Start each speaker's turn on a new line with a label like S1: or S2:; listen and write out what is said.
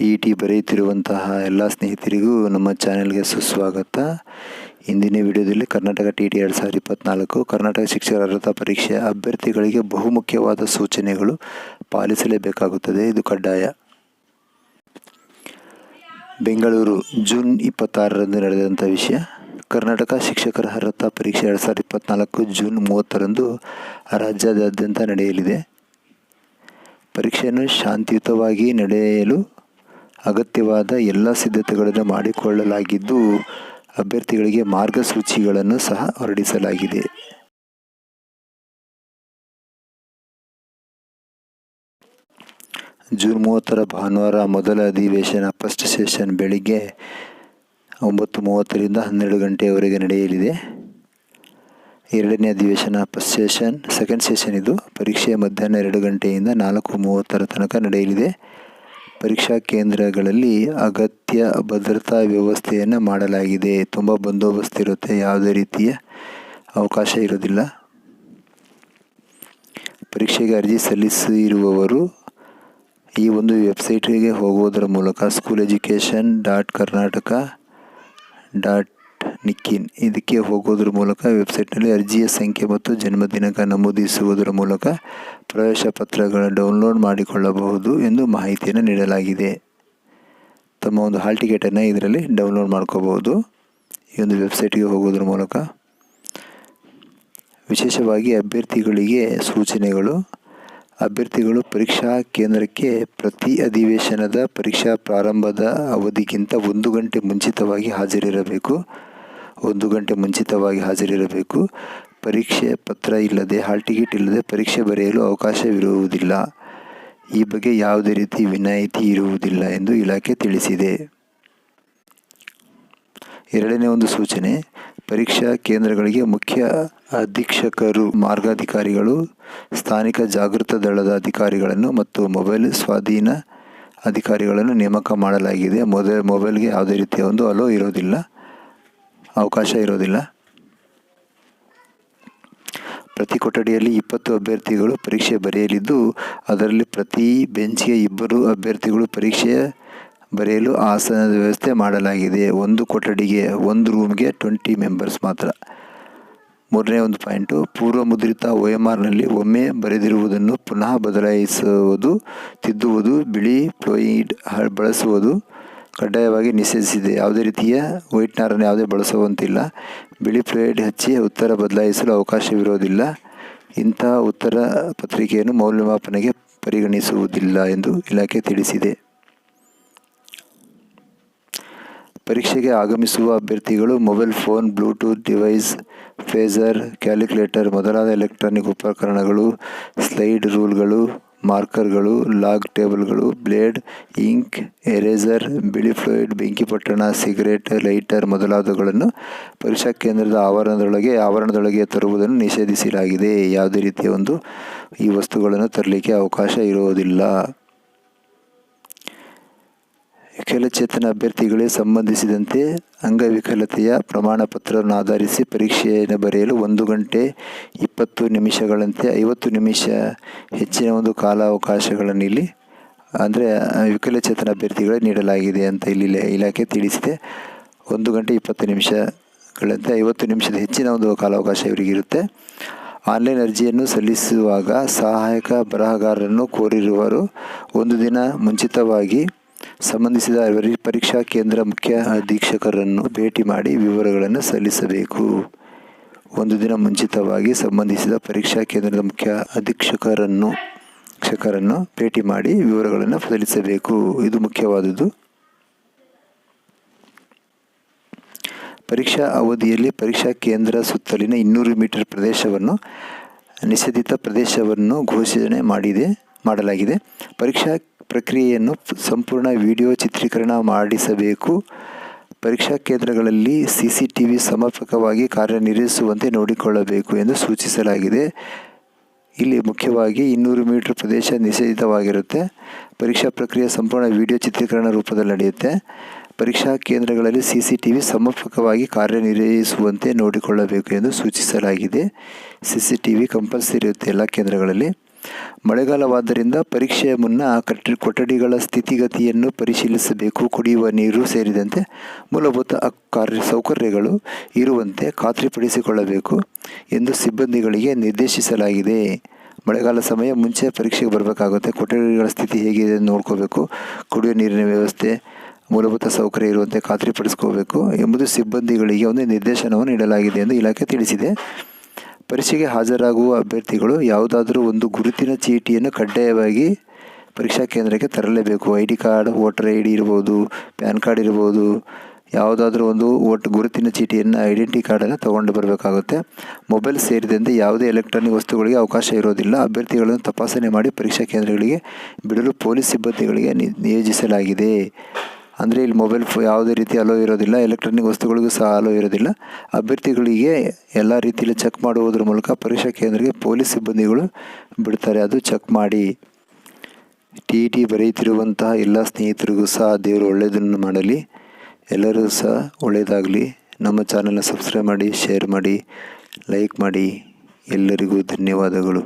S1: T E T ಬರೆಯುತ್ತಿರುವಂತಹ ಎಲ್ಲ ಸ್ನೇಹಿತರಿಗೂ ನಮ್ಮ ಚಾನೆಲ್ಗೆ ಸುಸ್ವಾಗತ. ಇಂದಿನ ವಿಡಿಯೋದಲ್ಲಿ ಕರ್ನಾಟಕ ಟಿ ಟಿ ಎರಡು ಸಾವಿರದ ಇಪ್ಪತ್ತ್ನಾಲ್ಕು ಕರ್ನಾಟಕ ಶಿಕ್ಷಕರ ಅರ್ಹತಾ ಪರೀಕ್ಷೆ ಅಭ್ಯರ್ಥಿಗಳಿಗೆ ಬಹುಮುಖ್ಯವಾದ ಸೂಚನೆಗಳು ಪಾಲಿಸಲೇಬೇಕಾಗುತ್ತದೆ. ಇದು ಕಡ್ಡಾಯ. ಬೆಂಗಳೂರು, ಜೂನ್ ಇಪ್ಪತ್ತಾರರಂದು ನಡೆದಂಥ ವಿಷಯ. ಕರ್ನಾಟಕ ಶಿಕ್ಷಕರ ಅರ್ಹತಾ ಪರೀಕ್ಷೆ ಎರಡು ಸಾವಿರದ ಇಪ್ಪತ್ತ್ನಾಲ್ಕು ಜೂನ್ ಮೂವತ್ತರಂದು ರಾಜ್ಯಾದ್ಯಂತ ನಡೆಯಲಿದೆ. ಪರೀಕ್ಷೆಯನ್ನು ಶಾಂತಿಯುತವಾಗಿ ನಡೆಯಲು ಅಗತ್ಯವಾದ ಎಲ್ಲ ಸಿದ್ಧತೆಗಳನ್ನು ಮಾಡಿಕೊಳ್ಳಲಾಗಿದ್ದು ಅಭ್ಯರ್ಥಿಗಳಿಗೆ ಮಾರ್ಗಸೂಚಿಗಳನ್ನು ಸಹ ಹೊರಡಿಸಲಾಗಿದೆ. ಜೂನ್ ಮೂವತ್ತರ ಭಾನುವಾರ ಮೊದಲ ಅಧಿವೇಶನ ಫಸ್ಟ್ ಸೆಷನ್ ಬೆಳಿಗ್ಗೆ ಒಂಬತ್ತು ಮೂವತ್ತರಿಂದ ಹನ್ನೆರಡು ಗಂಟೆಯವರೆಗೆ ನಡೆಯಲಿದೆ. ಎರಡನೇ ಅಧಿವೇಶನ ಫಸ್ಟ್ ಸೆಷನ್ ಸೆಕೆಂಡ್ ಸೆಷನ್ ಇದು ಪರೀಕ್ಷೆ ಮಧ್ಯಾಹ್ನ ಎರಡು ಗಂಟೆಯಿಂದ ನಾಲ್ಕು ಮೂವತ್ತರ ತನಕ ನಡೆಯಲಿದೆ. ಪರೀಕ್ಷಾ ಕೇಂದ್ರಗಳಲ್ಲಿ ಅಗತ್ಯ ಭದ್ರತಾ ವ್ಯವಸ್ಥೆಯನ್ನು ಮಾಡಲಾಗಿದೆ. ತುಂಬ ಬಂದೋಬಸ್ತ್ ಇರುತ್ತೆ. ಯಾವುದೇ ರೀತಿಯ ಅವಕಾಶ ಇರೋದಿಲ್ಲ. ಪರೀಕ್ಷೆಗೆ ಅರ್ಜಿ ಸಲ್ಲಿಸಿರುವವರು ಈ ಒಂದು ವೆಬ್ಸೈಟಿಗೆ ಹೋಗುವುದರ ಮೂಲಕ school education dot Karnataka dot nic in ಇದಕ್ಕೆ ಹೋಗೋದ್ರ ಮೂಲಕ ವೆಬ್ಸೈಟ್ನಲ್ಲಿ ಅರ್ಜಿಯ ಸಂಖ್ಯೆ ಮತ್ತು ಜನ್ಮದಿನಾಂಕ ನಮೂದಿಸುವುದರ ಮೂಲಕ ಪ್ರವೇಶ ಪತ್ರಗಳ ಡೌನ್ಲೋಡ್ ಮಾಡಿಕೊಳ್ಳಬಹುದು ಎಂದು ಮಾಹಿತಿಯನ್ನು ನೀಡಲಾಗಿದೆ. ತಮ್ಮ ಒಂದು ಹಾಲ್ ಟಿಕೆಟನ್ನು ಇದರಲ್ಲಿ ಡೌನ್ಲೋಡ್ ಮಾಡ್ಕೋಬಹುದು. ಈ ಒಂದು ವೆಬ್ಸೈಟ್ಗೆ ಹೋಗೋದ್ರ ಮೂಲಕ ವಿಶೇಷವಾಗಿ ಅಭ್ಯರ್ಥಿಗಳಿಗೆ ಸೂಚನೆಗಳು, ಅಭ್ಯರ್ಥಿಗಳು ಪರೀಕ್ಷಾ ಕೇಂದ್ರಕ್ಕೆ ಪ್ರತಿ ಅಧಿವೇಶನದ ಪರೀಕ್ಷಾ ಪ್ರಾರಂಭದ ಅವಧಿಗಿಂತ ಒಂದು ಗಂಟೆ ಮುಂಚಿತವಾಗಿ ಹಾಜರಿರಬೇಕು. ಒಂದು ಗಂಟೆ ಮುಂಚಿತವಾಗಿ ಹಾಜರಿರಬೇಕು. ಪರೀಕ್ಷೆ ಪತ್ರ ಇಲ್ಲದೆ, ಹಾಲ್ ಟಿಕೆಟ್ ಇಲ್ಲದೆ ಪರೀಕ್ಷೆ ಬರೆಯಲು ಅವಕಾಶವಿರುವುದಿಲ್ಲ. ಈ ಬಗ್ಗೆ ಯಾವುದೇ ರೀತಿ ವಿನಾಯಿತಿ ಇರುವುದಿಲ್ಲ ಎಂದು ಇಲಾಖೆ ತಿಳಿಸಿದೆ. ಎರಡನೇ ಒಂದು ಸೂಚನೆ, ಪರೀಕ್ಷಾ ಕೇಂದ್ರಗಳಿಗೆ ಮುಖ್ಯ ಅಧೀಕ್ಷಕರು, ಮಾರ್ಗಾಧಿಕಾರಿಗಳು, ಸ್ಥಾನಿಕ ಜಾಗೃತ ದಳದ ಅಧಿಕಾರಿಗಳನ್ನು ಮತ್ತು ಮೊಬೈಲ್ ಸ್ವಾಧೀನ ಅಧಿಕಾರಿಗಳನ್ನು ನೇಮಕ ಮಾಡಲಾಗಿದೆ. ಮೊದ ಮೊಬೈಲ್ಗೆ ಯಾವುದೇ ರೀತಿಯ ಒಂದು ಅಲೋ ಇರೋದಿಲ್ಲ. ಅವಕಾಶ ಇರೋದಿಲ್ಲ. ಪ್ರತಿ ಕೊಠಡಿಯಲ್ಲಿ ಇಪ್ಪತ್ತು ಅಭ್ಯರ್ಥಿಗಳು ಪರೀಕ್ಷೆ ಬರೆಯಲಿದ್ದು, ಅದರಲ್ಲಿ ಪ್ರತಿ ಬೆಂಚಿಗೆ ಇಬ್ಬರು ಅಭ್ಯರ್ಥಿಗಳು ಪರೀಕ್ಷೆ ಬರೆಯಲು ಆಸನದ ವ್ಯವಸ್ಥೆ ಮಾಡಲಾಗಿದೆ. ಒಂದು ಕೊಠಡಿಗೆ ಒಂದು ರೂಮ್ಗೆ ಟ್ವೆಂಟಿ ಮೆಂಬರ್ಸ್ ಮಾತ್ರ. ಮೂರನೇ ಒಂದು ಪಾಯಿಂಟು, ಪೂರ್ವ ಮುದ್ರಿತ ಒ ಎಂ ಆರ್ನಲ್ಲಿ ಒಮ್ಮೆ ಬರೆದಿರುವುದನ್ನು ಪುನಃ ಬದಲಾಯಿಸುವುದು, ತಿದ್ದುವುದು, ಬಿಳಿ ಪ್ಲೋಯಿಡ್ ಬಳಸುವುದು ಕಡ್ಡಾಯವಾಗಿ ನಿಷೇಧಿಸಿದೆ. ಯಾವುದೇ ರೀತಿಯ ವೈಟ್ನರನ್ನು ಯಾವುದೇ ಬಳಸುವಂತಿಲ್ಲ. ಬಿಳಿ ಪ್ಲೇಟ್ ಹಚ್ಚಿ ಉತ್ತರ ಬದಲಾಯಿಸಲು ಅವಕಾಶವಿರೋದಿಲ್ಲ. ಇಂತಹ ಉತ್ತರ ಪತ್ರಿಕೆಯನ್ನು ಮೌಲ್ಯಮಾಪನೆಗೆ ಪರಿಗಣಿಸುವುದಿಲ್ಲ ಎಂದು ಇಲಾಖೆ ತಿಳಿಸಿದೆ. ಪರೀಕ್ಷೆಗೆ ಆಗಮಿಸುವ ಅಭ್ಯರ್ಥಿಗಳು mobile phone, Bluetooth device, phasor, calculator ಮೊದಲಾದ ಎಲೆಕ್ಟ್ರಾನಿಕ್ ಉಪಕರಣಗಳು, ಸ್ಲೈಡ್ ರೂಲ್ಗಳು ಮಾರ್ಕರ್ಗಳು, ಲಾಗ್ ಟೇಬಲ್ಗಳು, ಬ್ಲೇಡ್, ಇಂಕ್, ಎರೇಸರ್, ಬಿಳಿ ಫ್ಲೂಯಿಡ್ ಬೆಂಕಿಪಟ್ಟಣ ಸಿಗರೇಟ್, ಲೈಟರ್ ಮೊದಲಾದವುಗಳನ್ನು ಪರೀಕ್ಷಾ ಕೇಂದ್ರದ ಆವರಣದೊಳಗೆ ಆವರಣದೊಳಗೆ ತರುವುದನ್ನು ನಿಷೇಧಿಸಲಾಗಿದೆ. ಯಾವುದೇ ರೀತಿಯ ಒಂದು ಈ ವಸ್ತುಗಳನ್ನು ತರಲಿಕ್ಕೆ ಅವಕಾಶ ಇರುವುದಿಲ್ಲ. ವಿಕಲಚೇತನ ಅಭ್ಯರ್ಥಿಗಳಿಗೆ ಸಂಬಂಧಿಸಿದಂತೆ ಅಂಗವಿಕಲತೆಯ ಪ್ರಮಾಣ ಪತ್ರವನ್ನು ಆಧರಿಸಿ ಪರೀಕ್ಷೆಯನ್ನು ಬರೆಯಲು ಒಂದು ಗಂಟೆ, ಇಪ್ಪತ್ತು ನಿಮಿಷಗಳಂತೆ ಐವತ್ತು ನಿಮಿಷ ಹೆಚ್ಚಿನ ಒಂದು ಕಾಲಾವಕಾಶಗಳನ್ನು ಇಲ್ಲಿ, ಅಂದರೆ ವಿಕಲಚೇತನ ಅಭ್ಯರ್ಥಿಗಳಿಗೆ ನೀಡಲಾಗಿದೆ ಅಂತ ಇಲ್ಲಿ ಇಲಾಖೆ ತಿಳಿಸಿದೆ. ಒಂದು ಗಂಟೆ, ಇಪ್ಪತ್ತು ನಿಮಿಷಗಳಂತೆ ಐವತ್ತು ನಿಮಿಷದ ಹೆಚ್ಚಿನ ಒಂದು ಕಾಲಾವಕಾಶ ಇವರಿಗಿರುತ್ತೆ ಆನ್ಲೈನ್ ಅರ್ಜಿಯನ್ನು ಸಲ್ಲಿಸುವಾಗ ಸಹಾಯಕ ಬರಹಗಾರರನ್ನು ಕೋರಿರುವರು ಒಂದು ದಿನ ಮುಂಚಿತವಾಗಿ ಸಂಬಂಧಿಸಿದ ಪರೀಕ್ಷಾ ಕೇಂದ್ರ ಮುಖ್ಯ ಅಧೀಕ್ಷಕರನ್ನು ಭೇಟಿ ಮಾಡಿ ವಿವರಗಳನ್ನು ಸಲ್ಲಿಸಬೇಕು. ಒಂದು ದಿನ ಮುಂಚಿತವಾಗಿ ಸಂಬಂಧಿಸಿದ ಪರೀಕ್ಷಾ ಕೇಂದ್ರದ ಮುಖ್ಯ ಅಧೀಕ್ಷಕರನ್ನು ಶಿಕ್ಷಕರನ್ನು ಭೇಟಿ ಮಾಡಿ ವಿವರಗಳನ್ನು ಸಲ್ಲಿಸಬೇಕು. ಇದು ಮುಖ್ಯವಾದುದು. ಪರೀಕ್ಷಾ ಅವಧಿಯಲ್ಲಿ ಪರೀಕ್ಷಾ ಕೇಂದ್ರ ಸುತ್ತಲಿನ ಇನ್ನೂರು ಮೀಟರ್ ಪ್ರದೇಶವನ್ನು, ನಿಷೇಧಿತ ಪ್ರದೇಶವನ್ನು ಘೋಷಣೆ ಮಾಡಿದೆ, ಮಾಡಲಾಗಿದೆ. ಪರೀಕ್ಷಾ ಪ್ರಕ್ರಿಯೆಯನ್ನು ಸಂಪೂರ್ಣ ವಿಡಿಯೋ ಚಿತ್ರೀಕರಣ ಮಾಡಿಸಬೇಕು. ಪರೀಕ್ಷಾ ಕೇಂದ್ರಗಳಲ್ಲಿ ಸಿ ಸಿ ಟಿ ವಿ ಸಮರ್ಪಕವಾಗಿ ಕಾರ್ಯನಿರ್ವಹಿಸುವಂತೆ ನೋಡಿಕೊಳ್ಳಬೇಕು ಎಂದು ಸೂಚಿಸಲಾಗಿದೆ. ಇಲ್ಲಿ ಮುಖ್ಯವಾಗಿ ಇನ್ನೂರು ಮೀಟರ್ ಪ್ರದೇಶ ನಿಷೇಧಿತವಾಗಿರುತ್ತೆ. ಪರೀಕ್ಷಾ ಪ್ರಕ್ರಿಯೆ ಸಂಪೂರ್ಣ ವಿಡಿಯೋ ಚಿತ್ರೀಕರಣ ರೂಪದಲ್ಲಿ ನಡೆಯುತ್ತೆ. ಪರೀಕ್ಷಾ ಕೇಂದ್ರಗಳಲ್ಲಿ ಸಿ ಸಿ ಟಿ ವಿ ಸಮರ್ಪಕವಾಗಿ ಕಾರ್ಯನಿರ್ವಹಿಸುವಂತೆ ನೋಡಿಕೊಳ್ಳಬೇಕು ಎಂದು ಸೂಚಿಸಲಾಗಿದೆ. C C T V compulsory ಇರುತ್ತೆ ಎಲ್ಲ ಕೇಂದ್ರಗಳಲ್ಲಿ. ಮಳೆಗಾಲವಾದ್ದರಿಂದ ಪರೀಕ್ಷೆಯ ಮುನ್ನ ಕಟ್ಟ ಕೊಠಡಿಗಳ ಸ್ಥಿತಿಗತಿಯನ್ನು ಪರಿಶೀಲಿಸಬೇಕು. ಕುಡಿಯುವ ನೀರು ಸೇರಿದಂತೆ ಮೂಲಭೂತ ಕಾರ್ಯ ಸೌಕರ್ಯಗಳು ಇರುವಂತೆ ಖಾತ್ರಿಪಡಿಸಿಕೊಳ್ಳಬೇಕು ಎಂದು ಸಿಬ್ಬಂದಿಗಳಿಗೆ ನಿರ್ದೇಶಿಸಲಾಗಿದೆ. ಮಳೆಗಾಲ ಸಮಯ ಮುಂಚೆ ಪರೀಕ್ಷೆಗೆ ಬರಬೇಕಾಗುತ್ತೆ. ಕೊಠಡಿಗಳ ಸ್ಥಿತಿ ಹೇಗಿದೆ ನೋಡ್ಕೋಬೇಕು. ಕುಡಿಯುವ ನೀರಿನ ವ್ಯವಸ್ಥೆ, ಮೂಲಭೂತ ಸೌಕರ್ಯ ಇರುವಂತೆ ಖಾತ್ರಿಪಡಿಸ್ಕೋಬೇಕು ಎಂಬುದು ಸಿಬ್ಬಂದಿಗಳಿಗೆ ಒಂದು ನಿರ್ದೇಶನವನ್ನು ನೀಡಲಾಗಿದೆ ಎಂದು ಇಲಾಖೆ ತಿಳಿಸಿದೆ. ಪರೀಕ್ಷೆಗೆ ಹಾಜರಾಗುವ ಅಭ್ಯರ್ಥಿಗಳು ಯಾವುದಾದರೂ ಒಂದು ಗುರುತಿನ ಚೀಟಿಯನ್ನು ಕಡ್ಡಾಯವಾಗಿ ಪರೀಕ್ಷಾ ಕೇಂದ್ರಕ್ಕೆ ತರಲೇಬೇಕು. I D card, voter I D ಇರ್ಬೋದು, ಪ್ಯಾನ್ ಕಾರ್ಡ್ ಇರ್ಬೋದು, ಯಾವುದಾದ್ರೂ ಒಂದು ಒಟ್ಟು ಗುರುತಿನ ಚೀಟಿಯನ್ನು ಐಡೆಂಟಿ ಕಾರ್ಡನ್ನು ತೊಗೊಂಡು ಬರಬೇಕಾಗುತ್ತೆ. ಮೊಬೈಲ್ ಸೇರಿದಂತೆ ಯಾವುದೇ ಎಲೆಕ್ಟ್ರಾನಿಕ್ ವಸ್ತುಗಳಿಗೆ ಅವಕಾಶ ಇರೋದಿಲ್ಲ. ಅಭ್ಯರ್ಥಿಗಳನ್ನು ತಪಾಸಣೆ ಮಾಡಿ ಪರೀಕ್ಷಾ ಕೇಂದ್ರಗಳಿಗೆ, ಬಿಡಲು ಪೊಲೀಸ್ ಸಿಬ್ಬಂದಿಗಳಿಗೆ ನಿಯೋಜಿಸಲಾಗಿದೆ. ಅಂದರೆ ಇಲ್ಲಿ ಮೊಬೈಲ್ ಫೋ ಯಾವುದೇ ರೀತಿ ಅಲೋ ಇರೋದಿಲ್ಲ ಎಲೆಕ್ಟ್ರಾನಿಕ್ ವಸ್ತುಗಳಿಗೂ ಸಹ ಅಲೋ ಇರೋದಿಲ್ಲ. ಅಭ್ಯರ್ಥಿಗಳಿಗೆ ಎಲ್ಲ ರೀತಿಯಲ್ಲಿ ಚೆಕ್ ಮಾಡುವುದರ ಮೂಲಕ ಪರೀಕ್ಷಾ ಕೇಂದ್ರಕ್ಕೆ ಪೊಲೀಸ್ ಸಿಬ್ಬಂದಿಗಳು ಬಿಡ್ತಾರೆ. ಅದು ಚೆಕ್ ಮಾಡಿ. ಟಿ ಟಿ ಬರೆಯುತ್ತಿರುವಂತಹ ಎಲ್ಲ ಸ್ನೇಹಿತರಿಗೂ ಸಹ ದೇವರು ಒಳ್ಳೆಯದನ್ನು ಮಾಡಲಿ. ಎಲ್ಲರೂ ಸಹ ಒಳ್ಳೆಯದಾಗಲಿ. ನಮ್ಮ ಚಾನಲ್ನ ಸಬ್ಸ್ಕ್ರೈಬ್ ಮಾಡಿ ಶೇರ್ ಮಾಡಿ ಲೈಕ್ ಮಾಡಿ. ಎಲ್ಲರಿಗೂ ಧನ್ಯವಾದಗಳು.